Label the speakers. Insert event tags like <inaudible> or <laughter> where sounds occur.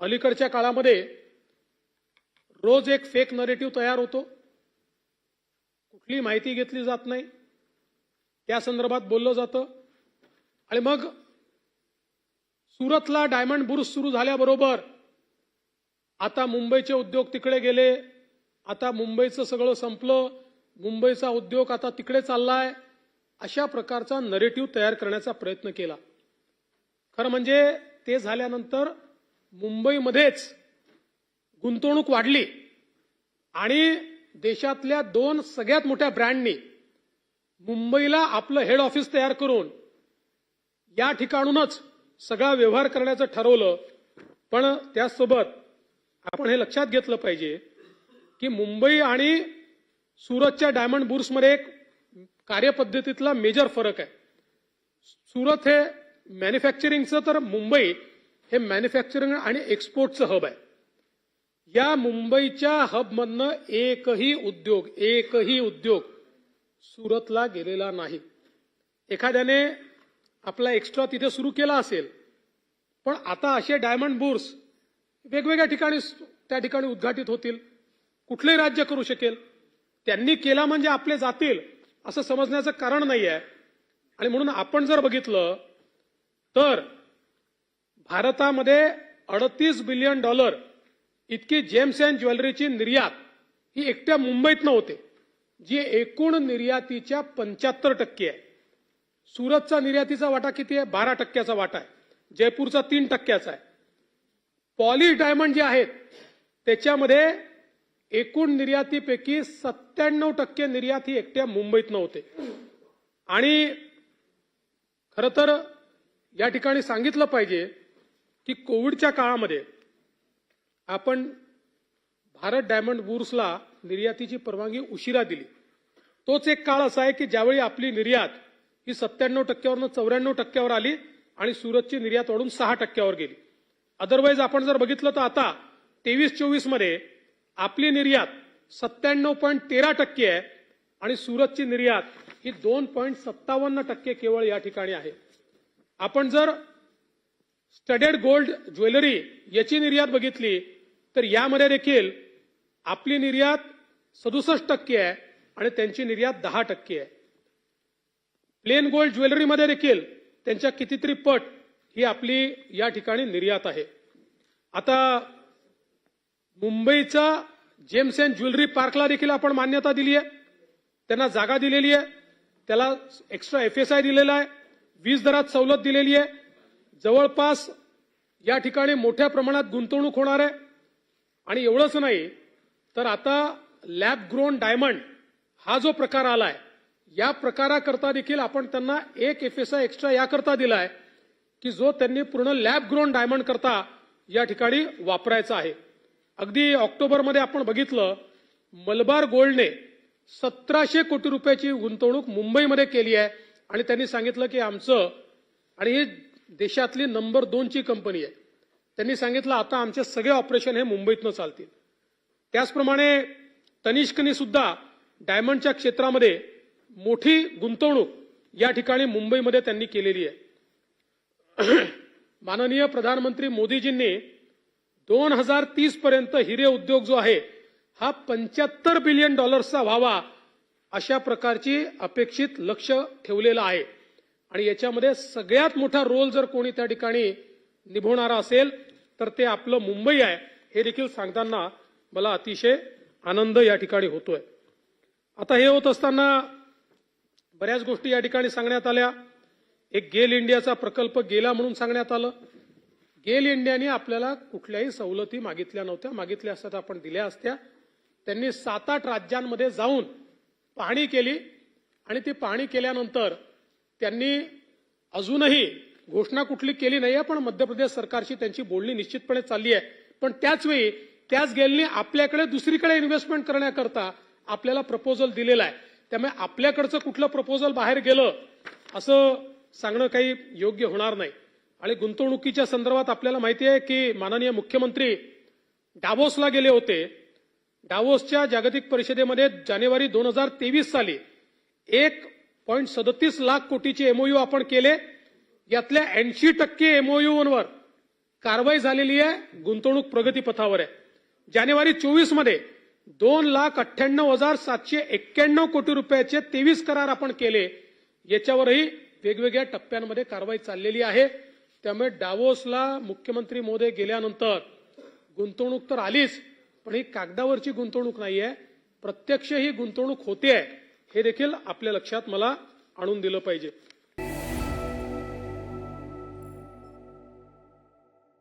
Speaker 1: अलीकडच्या काळामध्ये रोज एक फेक नरेटिव्ह तयार होतो. कुठली माहिती घेतली जात नाही. त्या संदर्भात बोललं जातं. आणि मग सुरतला डायमंड बुर्स सुरू झाल्याबरोबर आता मुंबईचे उद्योग तिकडे गेले. आता मुंबईचं सगळं संपलं. मुंबईचा उद्योग आता तिकडे चाललाय. अशा प्रकारचा नरेटिव्ह तयार करण्याचा प्रयत्न केला. खरं म्हणजे ते झाल्यानंतर मुंबईमध्येच गुंतवणूक वाढली आणि देशातल्या दोन सगळ्यात मोठ्या ब्रँडनी मुंबईला आपलं हेड ऑफिस तयार करून या ठिकाणूनच सगळा व्यवहार करण्याचं ठरवलं. पण त्याचसोबत आपण हे लक्षात घेतलं पाहिजे की मुंबई आणि सुरतच्या डायमंड बुर्समध्ये एक कार्यपद्धतीतला मेजर फरक आहे. सुरत हे मॅन्युफॅक्चरिंगचं तर मुंबई हे मॅन्युफॅक्चरिंग आणि एक्सपोर्टचं हब आहे. या मुंबईच्या हबमधनं एकही उद्योग एकही उद्योग सुरतला गेलेला नाही. एखाद्याने आपला एक्स्ट्रा तिथे सुरू केला असेल पण आता असे डायमंड बोर्स वेगवेगळ्या ठिकाणी त्या ठिकाणी उद्घाटित होतील कुठलंही राज्य करू शकेल त्यांनी केला म्हणजे आपले जातील असं समजण्याचं कारण नाही आहे आणि म्हणून आपण जर बघितलं तर भारतामध्ये अडतीस बिलियन डॉलर इतकी जेम्स अँड ज्वेलरीची निर्यात ही एकट्या मुंबईतनं होते जी एकूण निर्यातीच्या पंच्याहत्तर टक्के आहे. सुरतचा निर्यातीचा वाटा किती आहे? बारा टक्क्याचा वाटा आहे. जयपूरचा तीन टक्क्याचा आहे. पॉलिश डायमंड जे आहेत त्याच्यामध्ये एकूण निर्यातीपैकी सत्त्याण्णव टक्के निर्यात ही एकट्या मुंबईतनं होते आणि खरं तर या ठिकाणी सांगितलं पाहिजे की कोविडच्या काळामध्ये आपण भारत डायमंड बुर्सला निर्यातीची परवानगी उशिरा दिली. तोच एक काळ असा आहे की ज्यावेळी आपली निर्यात ही सत्त्याण्णव टक्क्यावरनं चौऱ्याण्णव टक्क्यावर आली आणि सुरतची निर्यात वाढून सहा टक्क्यावर गेली. अदरवाईज आपण जर बघितलं तर आता तेवीस चोवीसमध्ये आपली निर्यात सत्त्याण्णव पॉईंट तेरा टक्के आहे आणि सुरतची निर्यात ही दोन पॉईंट सत्तावन्न टक्के केवळ या ठिकाणी आहे. आपण जर स्टडेड गोल्ड ज्वेलरी याची निर्यात बघितली तर यामध्ये देखील आपली निर्यात सदुसष्ट टक्के आहे आणि त्यांची निर्यात दहा टक्के आहे. प्लेन गोल्ड ज्वेलरीमध्ये देखील त्यांच्या कितीतरी पट ही आपली या ठिकाणी निर्यात आहे. आता मुंबईचा जेम्स अँड ज्वेलरी पार्कला देखील आपण मान्यता दिली आहे. त्यांना जागा दिलेली आहे. त्याला एक्स्ट्रा एफ एस आय दिलेला आहे. वीज दरात सवलत दिलेली आहे. जवळपास या ठिकाणी मोठ्या प्रमाणात गुंतवणूक होणार आहे. आणि एवढंच नाही तर आता लॅब ग्रोन डायमंड हा जो प्रकार आलाय या प्रकाराकरता देखील आपण त्यांना एक एफ एस आय एक्स्ट्रा याकरता दिलाय की जो त्यांनी पूर्ण लॅब ग्रोन डायमंड करता या ठिकाणी वापरायचा आहे. अगदी ऑक्टोबरमध्ये आपण बघितलं मलबार गोल्डने सतराशे कोटी रुपयाची गुंतवणूक मुंबईमध्ये केली आहे. आणि त्यांनी सांगितलं की आमचं आणि हे देशातली नंबर दोनची कंपनी आहे. त्यांनी सांगितलं आता आमचे सगळे ऑपरेशन हे मुंबईतनं चालतील. त्याचप्रमाणे तनिष्कने सुद्धा डायमंडच्या क्षेत्रामध्ये मोठी गुंतवणूक या ठिकाणी मुंबईमध्ये त्यांनी केलेली आहे. <clears throat> माननीय प्रधानमंत्री मोदीजींनी दोन हजार तीस पर्यंत हिरे उद्योग जो आहे हा पंच्याहत्तर बिलियन डॉलर्सचा व्हावा अशा प्रकारची अपेक्षित लक्ष ठेवलेलं आहे. आणि याच्यामध्ये सगळ्यात मोठा रोल जर कोणी त्या ठिकाणी निभवणारा असेल तर ते आपलं मुंबई आहे हे देखील सांगताना मला अतिशय आनंद या ठिकाणी होतोय. आता हे होत असताना बऱ्याच गोष्टी या ठिकाणी सांगण्यात आल्या. एक गेल इंडियाचा प्रकल्प गेला म्हणून सांगण्यात आलं. गेल इंडियाने आपल्याला कुठल्याही सवलती मागितल्या नव्हत्या. मागितल्या असतात आपण दिल्या असत्या. त्यांनी सात आठ राज्यांमध्ये जाऊन पाहणी केली आणि ती पाहणी केल्यानंतर त्यांनी अजूनही घोषणा कुठली केली नाही आहे पण मध्य प्रदेश सरकारशी त्यांची बोलणी निश्चितपणे चालली आहे. पण त्याचवेळी त्याच गेलने आपल्याकडे दुसरीकडे इन्व्हेस्टमेंट करण्याकरता आपल्याला प्रपोजल दिलेला आहे. त्यामुळे आपल्याकडचं कुठलं प्रपोजल बाहेर गेलं असं सांगणं काही योग्य होणार नाही. आणि गुंतवणुकीच्या संदर्भात आपल्याला माहिती आहे की माननीय मुख्यमंत्री डावोसला गेले होते. डावोसच्या जागतिक परिषदेमध्ये जानेवारी दोन हजार तेवीस साली एक पॉईंट सदतीस लाख कोटीचे एमओयू आपण केले. यातल्या ऐंशी टक्के एमओयूवर कारवाई झालेली आहे गुंतवणूक प्रगतीपथावर आहे. जानेवारी चोवीसमध्ये दोन लाख अठ्ठ्याण्णव हजार सातशे एक्क्याण्णव कोटी रुपयाचे तेवीस करार आपण केले. याच्यावरही वेगवेगळ्या टप्प्यांमध्ये कारवाई चाललेली आहे. त्यामुळे डावोसला मुख्यमंत्री मोदी गेल्यानंतर गुंतवणूक तर आलीच पण ही कागदावरची गुंतवणूक नाहीये. प्रत्यक्ष ही गुंतवणूक होते आहे हे देखील आपल्या लक्षात मला आणून दिलं पाहिजे.